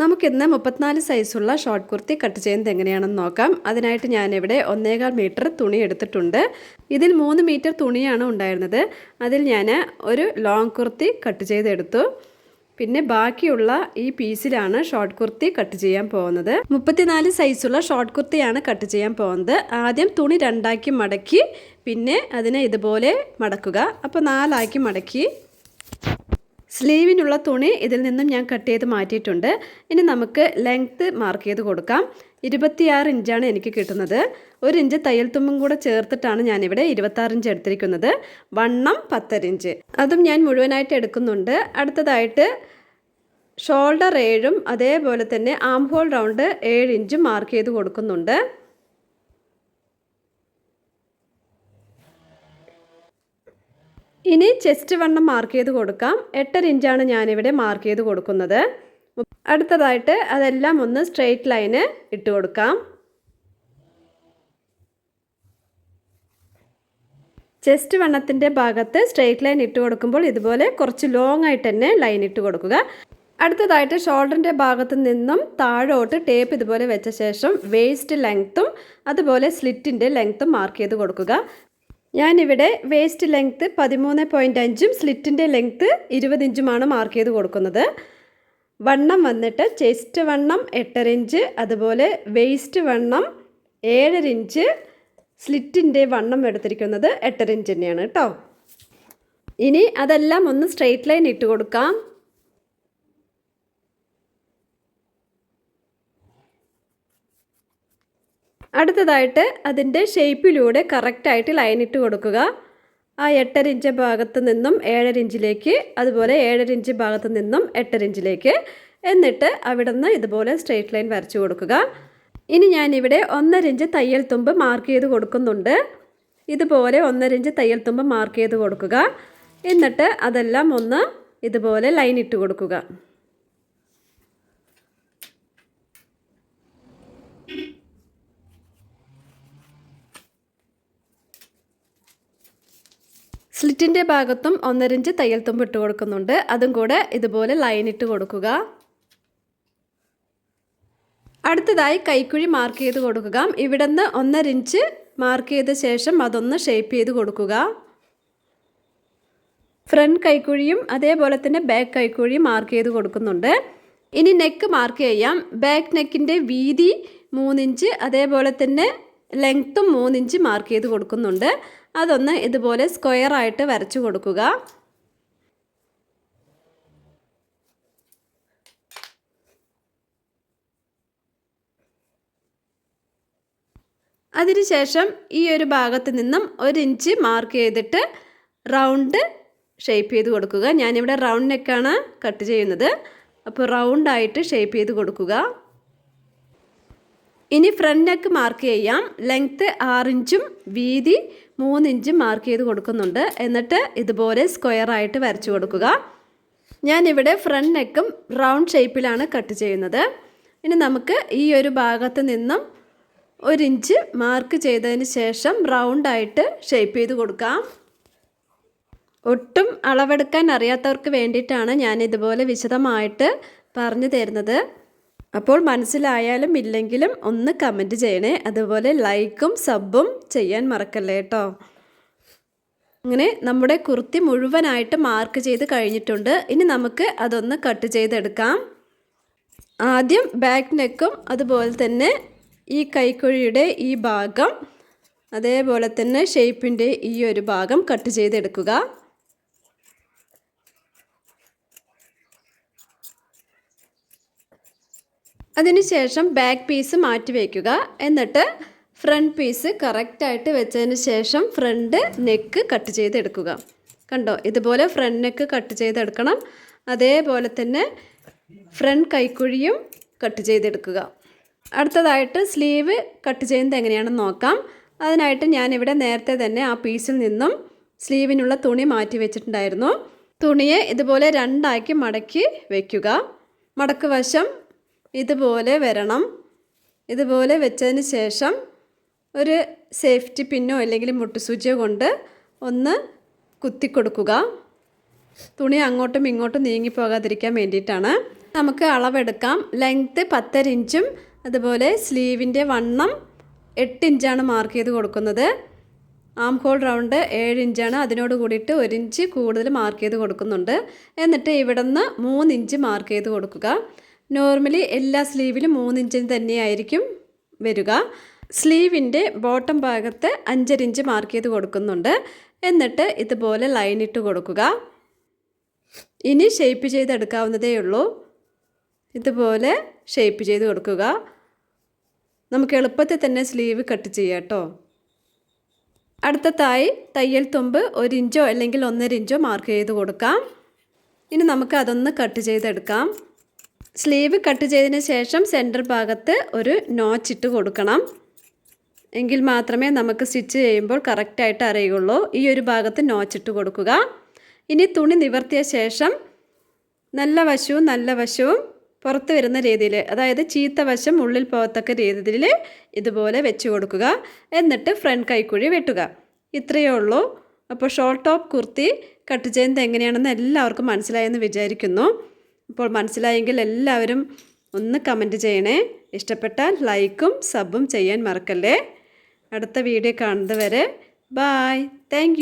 നമുക്കിന്ന് മുപ്പത്തിനാല് സൈസുള്ള ഷോർട്ട് കുർത്തി കട്ട് ചെയ്യുന്നത് എങ്ങനെയാണെന്ന് നോക്കാം. അതിനായിട്ട് ഞാനിവിടെ ഒന്നേകാൽ മീറ്റർ തുണി എടുത്തിട്ടുണ്ട്. ഇതിൽ മൂന്ന് മീറ്റർ തുണിയാണ് ഉണ്ടായിരുന്നത്. അതിൽ ഞാൻ ഒരു ലോങ് കുർത്തി കട്ട് ചെയ്തെടുത്തു. പിന്നെ ബാക്കിയുള്ള ഈ പീസിലാണ് ഷോർട്ട് കുർത്തി കട്ട് ചെയ്യാൻ പോകുന്നത്. മുപ്പത്തിനാല് സൈസുള്ള ഷോർട്ട് കുർത്തിയാണ് കട്ട് ചെയ്യാൻ പോകുന്നത്. ആദ്യം തുണി രണ്ടാക്കി മടക്കി പിന്നെ അതിനെ ഇതുപോലെ മടക്കുക. അപ്പോൾ നാലാക്കി മടക്കി. സ്ലീവിനുള്ള തുണി ഇതിൽ നിന്നും ഞാൻ കട്ട് ചെയ്ത് മാറ്റിയിട്ടുണ്ട്. ഇനി നമുക്ക് ലെങ്ത്ത് മാർക്ക് ചെയ്ത് കൊടുക്കാം. ഇരുപത്തിയാറ് ഇഞ്ചാണ് എനിക്ക് കിട്ടുന്നത്. ഒരു ഇഞ്ച് തയ്യൽ തുമ്പും കൂടെ ചേർത്തിട്ടാണ് ഞാനിവിടെ ഇരുപത്താറ് ഇഞ്ച് എടുത്തിരിക്കുന്നത്. വണ്ണം പത്തരിഞ്ച് അതും ഞാൻ മുഴുവനായിട്ട് എടുക്കുന്നുണ്ട്. അടുത്തതായിട്ട് ഷോൾഡർ ഏഴും അതേപോലെ തന്നെ ആം ഹോൾ റൗണ്ട് ഏഴ് ഇഞ്ചും മാർക്ക് ചെയ്ത് കൊടുക്കുന്നുണ്ട്. ഇനി ചെസ്റ്റ് വണ്ണം മാർക്ക് ചെയ്ത് കൊടുക്കാം. എട്ടര ഇഞ്ചാണ് ഞാനിവിടെ മാർക്ക് ചെയ്ത് കൊടുക്കുന്നത്. അടുത്തതായിട്ട് അതെല്ലാം ഒന്ന് സ്ട്രെയിറ്റ് ലൈന് ഇട്ട് കൊടുക്കാം. ചെസ്റ്റ് വണ്ണത്തിന്റെ ഭാഗത്ത് സ്ട്രെയിറ്റ് ലൈൻ ഇട്ട് കൊടുക്കുമ്പോൾ ഇതുപോലെ കുറച്ച് ലോങ് ആയിട്ട് തന്നെ ലൈൻ ഇട്ട് കൊടുക്കുക. അടുത്തതായിട്ട് ഷോൾഡറിന്റെ ഭാഗത്ത് നിന്നും താഴോട്ട് ടേപ്പ് ഇതുപോലെ വെച്ച ശേഷം വേസ്റ്റ് ലെങ്ത്തും അതുപോലെ സ്ലിറ്റിന്റെ ലെങ്ത്തും മാർക്ക് ചെയ്ത് കൊടുക്കുക. ഞാനിവിടെ വേസ്റ്റ് ലെങ്ത്ത് പതിമൂന്ന് പോയിന്റ് അഞ്ചും സ്ലിറ്റിന്റെ ലെങ്ത്ത് ഇരുപത് ഇഞ്ചുമാണ് മാർക്ക് ചെയ്ത് കൊടുക്കുന്നത്. വണ്ണം വന്നിട്ട് ചെസ്റ്റ് വണ്ണം എട്ടര ഇഞ്ച് അതുപോലെ വേസ്റ്റ് വണ്ണം ഏഴര ഇഞ്ച് സ്ലിറ്റിന്റെ വണ്ണം എടുത്തിരിക്കുന്നത് എട്ടര ഇഞ്ച് തന്നെയാണ് കേട്ടോ. ഇനി അതെല്ലാം ഒന്ന് സ്ട്രെയിറ്റ് ലൈൻ ഇട്ട് കൊടുക്കാം. അടുത്തതായിട്ട് അതിന്റെ ഷേപ്പിലൂടെ കറക്റ്റായിട്ട് ലൈൻ ഇട്ട് കൊടുക്കുക. ആ എട്ടര ഇഞ്ച് ഭാഗത്ത് നിന്നും ഏഴര ഇഞ്ചിലേക്ക് അതുപോലെ ഏഴര ഇഞ്ച് ഭാഗത്ത് നിന്നും എട്ടര ഇഞ്ചിലേക്ക് എന്നിട്ട് അവിടെ നിന്ന് ഇതുപോലെ സ്ട്രെയിറ്റ് ലൈൻ വരച്ചു കൊടുക്കുക. ഇനി ഞാനിവിടെ ഒന്നര ഇഞ്ച് തയ്യൽ തുമ്പ് മാർക്ക് ചെയ്ത് കൊടുക്കുന്നുണ്ട്. ഇതുപോലെ ഒന്നര ഇഞ്ച് തയ്യൽ തുമ്പ് മാർക്ക് ചെയ്ത് കൊടുക്കുക. എന്നിട്ട് അതെല്ലാം ഒന്ന് ഇതുപോലെ ലൈൻ ഇട്ട് കൊടുക്കുക. സ്ലിറ്റിന്റെ ഭാഗത്തും ഒന്നരഞ്ച് തയ്യൽ തുമ്പ് ഇട്ട് കൊടുക്കുന്നുണ്ട്. അതും കൂടെ ഇതുപോലെ ലൈൻ ഇട്ട് കൊടുക്കുക. അടുത്തതായി കൈക്കുഴി മാർക്ക് ചെയ്ത് കൊടുക്കുക. ഇവിടെ നിന്ന് ഒന്നരഞ്ച് മാർക്ക് ചെയ്ത ശേഷം അതൊന്ന് ഷേപ്പ് ചെയ്ത് കൊടുക്കുക. ഫ്രണ്ട് കൈക്കുഴിയും അതേപോലെ തന്നെ ബാക്ക് കൈക്കുഴിയും മാർക്ക് ചെയ്ത് കൊടുക്കുന്നുണ്ട്. ഇനി നെക്ക് മാർക്ക് ചെയ്യാം. ബാക്ക് നെക്കിന്റെ വീതി മൂന്നിഞ്ച് അതേപോലെ തന്നെ ലെങ്ത്തും മൂന്നിഞ്ച് മാർക്ക് ചെയ്ത് കൊടുക്കുന്നുണ്ട്. അതൊന്ന് ഇതുപോലെ സ്ക്വയർ ആയിട്ട് വരച്ചു കൊടുക്കുക. അതിനുശേഷം ഈ ഒരു ഭാഗത്ത് നിന്നും ഒരു ഇഞ്ച് മാർക്ക് ചെയ്തിട്ട് റൗണ്ട് ഷേപ്പ് ചെയ്ത് കൊടുക്കുക. ഞാനിവിടെ റൗണ്ട് നെക്കാണ് കട്ട് ചെയ്യുന്നത്. അപ്പോൾ റൗണ്ടായിട്ട് ഷേപ്പ് ചെയ്ത് കൊടുക്കുക. ഇനി ഫ്രണ്ട് നെക്ക് മാർക്ക് ചെയ്യാം. ലെങ്ത്ത് ആറിഞ്ചും വീതി മൂന്നിഞ്ചും മാർക്ക് ചെയ്ത് കൊടുക്കുന്നുണ്ട്. എന്നിട്ട് ഇതുപോലെ സ്ക്വയർ ആയിട്ട് വരച്ചു കൊടുക്കുക. ഞാനിവിടെ ഫ്രണ്ട് നെക്കും റൗണ്ട് ഷേപ്പിലാണ് കട്ട് ചെയ്യുന്നത്. ഇനി നമുക്ക് ഈ ഒരു ഭാഗത്ത് നിന്നും ഒരു ഇഞ്ച് മാർക്ക് ചെയ്തതിന് ശേഷം റൗണ്ടായിട്ട് ഷേപ്പ് ചെയ്ത് കൊടുക്കാം. ഒട്ടും അളവെടുക്കാൻ അറിയാത്തവർക്ക് വേണ്ടിയിട്ടാണ് ഞാൻ ഇതുപോലെ വിശദമായിട്ട് പറഞ്ഞു തരുന്നത്. അപ്പോൾ മനസ്സിലായാലും ഇല്ലെങ്കിലും ഒന്ന് കമന്റ് ചെയ്യണേ. അതുപോലെ ലൈക്കും സബും ചെയ്യാൻ മറക്കല്ലേ കേട്ടോ? അങ്ങനെ നമ്മുടെ കുർത്തി മുഴുവനായിട്ട് മാർക്ക് ചെയ്ത് കഴിഞ്ഞിട്ടുണ്ട്. ഇനി നമുക്ക് അതൊന്ന് കട്ട് ചെയ്തെടുക്കാം. ആദ്യം ബാക്ക് നെക്കും അതുപോലെ തന്നെ ഈ കൈക്കുഴിയുടെ ഈ ഭാഗം അതേപോലെ തന്നെ ഷേപ്പിന്റെ ഈ ഒരു ഭാഗം കട്ട് ചെയ്തെടുക്കുക. അതിനുശേഷം ബാക്ക് പീസ് മാറ്റി വയ്ക്കുക എന്നിട്ട് ഫ്രണ്ട് പീസ് കറക്റ്റായിട്ട് വെച്ചതിന് ശേഷം ഫ്രണ്ട് നെക്ക് കട്ട് ചെയ്തെടുക്കുക. കണ്ടോ? ഇതുപോലെ ഫ്രണ്ട് നെക്ക് കട്ട് ചെയ്തെടുക്കണം. അതേപോലെ തന്നെ ഫ്രണ്ട് കൈക്കുഴിയും കട്ട് ചെയ്തെടുക്കുക. അടുത്തതായിട്ട് സ്ലീവ് കട്ട് ചെയ്യുന്നത് എങ്ങനെയാണെന്ന് നോക്കാം. അതിനായിട്ട് ഞാനിവിടെ നേരത്തെ തന്നെ ആ പീസിൽ നിന്നും സ്ലീവിനുള്ള തുണി മാറ്റി വെച്ചിട്ടുണ്ടായിരുന്നു. തുണിയെ ഇതുപോലെ രണ്ടാക്കി മടക്കി വയ്ക്കുക മടക്ക് വശം ഇതുപോലെ വരണം. ഇതുപോലെ വെച്ചതിന് ശേഷം ഒരു സേഫ്റ്റി പിന്നോ അല്ലെങ്കിൽ മുട്ടുസൂചിയോ കൊണ്ട് ഒന്ന് കുത്തി കൊടുക്കുക തുണി അങ്ങോട്ടും ഇങ്ങോട്ടും നീങ്ങിപ്പോകാതിരിക്കാൻ വേണ്ടിയിട്ടാണ്. നമുക്ക് അളവെടുക്കാം. ലെങ്ത്ത് പത്തര ഇഞ്ചും അതുപോലെ സ്ലീവിന്റെ വണ്ണം എട്ട് ഇഞ്ചാണ് മാർക്ക് ചെയ്ത് കൊടുക്കുന്നത്. ആം ഹോൾ റൗണ്ട് ഏഴ് ഇഞ്ചാണ്. അതിനോട് കൂടിയിട്ട് ഒരു ഇഞ്ച് കൂടുതൽ മാർക്ക് ചെയ്ത് കൊടുക്കുന്നുണ്ട്. എന്നിട്ട് ഇവിടെ നിന്ന് ഇഞ്ച് മാർക്ക് ചെയ്ത് കൊടുക്കുക. നോർമലി എല്ലാ സ്ലീവിലും മൂന്നിഞ്ചിന് തന്നെയായിരിക്കും വരിക. സ്ലീവിന്റെ ബോട്ടം ഭാഗത്ത് അഞ്ചരിഞ്ച് മാർക്ക് ചെയ്ത് കൊടുക്കുന്നുണ്ട്. എന്നിട്ട് ഇതുപോലെ ലൈൻ ഇട്ട് കൊടുക്കുക. ഇനി ഷേപ്പ് ചെയ്തെടുക്കാവുന്നതേ ഉള്ളൂ. ഇതുപോലെ ഷേപ്പ് ചെയ്ത് കൊടുക്കുക. നമുക്ക് എളുപ്പത്തിൽ തന്നെ സ്ലീവ് കട്ട് ചെയ്യാം കേട്ടോ അടുത്തതായി തയ്യൽ തുമ്പ് ഒരു ഇഞ്ചോ അല്ലെങ്കിൽ ഒന്നര ഇഞ്ചോ മാർക്ക് ചെയ്ത് കൊടുക്കാം. ഇനി നമുക്ക് അതൊന്ന് കട്ട് ചെയ്തെടുക്കാം. സ്ലീവ് കട്ട് ചെയ്തതിന് ശേഷം സെന്റർ ഭാഗത്ത് ഒരു നോച്ചിട്ട് കൊടുക്കണം. എങ്കിൽ മാത്രമേ നമുക്ക് സ്റ്റിച്ച് ചെയ്യുമ്പോൾ കറക്റ്റായിട്ട് അറിയുള്ളൂ ഈ ഒരു ഭാഗത്ത് നോച്ചിട്ട് കൊടുക്കുക. ഇനി തുണി നിവർത്തിയ ശേഷം നല്ല വശവും നല്ല വശവും പുറത്ത് വരുന്ന രീതിയിൽ അതായത് ചീത്ത വശം ഉള്ളിൽ പോകത്തക്ക രീതിയിൽ ഇതുപോലെ വെച്ച് കൊടുക്കുക. എന്നിട്ട് ഫ്രണ്ട് കൈക്കുഴി വെട്ടുക. ഇത്രയേ ഉള്ളൂ. അപ്പോൾ ഷോർട്ട് ടോപ്പ് കുർത്തി കട്ട് ചെയ്യുന്നത് എങ്ങനെയാണെന്ന് എല്ലാവർക്കും മനസ്സിലായെന്ന് വിചാരിക്കുന്നു. അപ്പോൾ മനസ്സിലായെങ്കിൽ എല്ലാവരും ഒന്ന് കമന്റ് ചെയ്യണേ. ഇഷ്ടപ്പെട്ടാൽ ലൈക്കും സബും ചെയ്യാൻ മറക്കല്ലേ. അടുത്ത വീഡിയോ കാണുന്നത് വരെ ബായ് താങ്ക്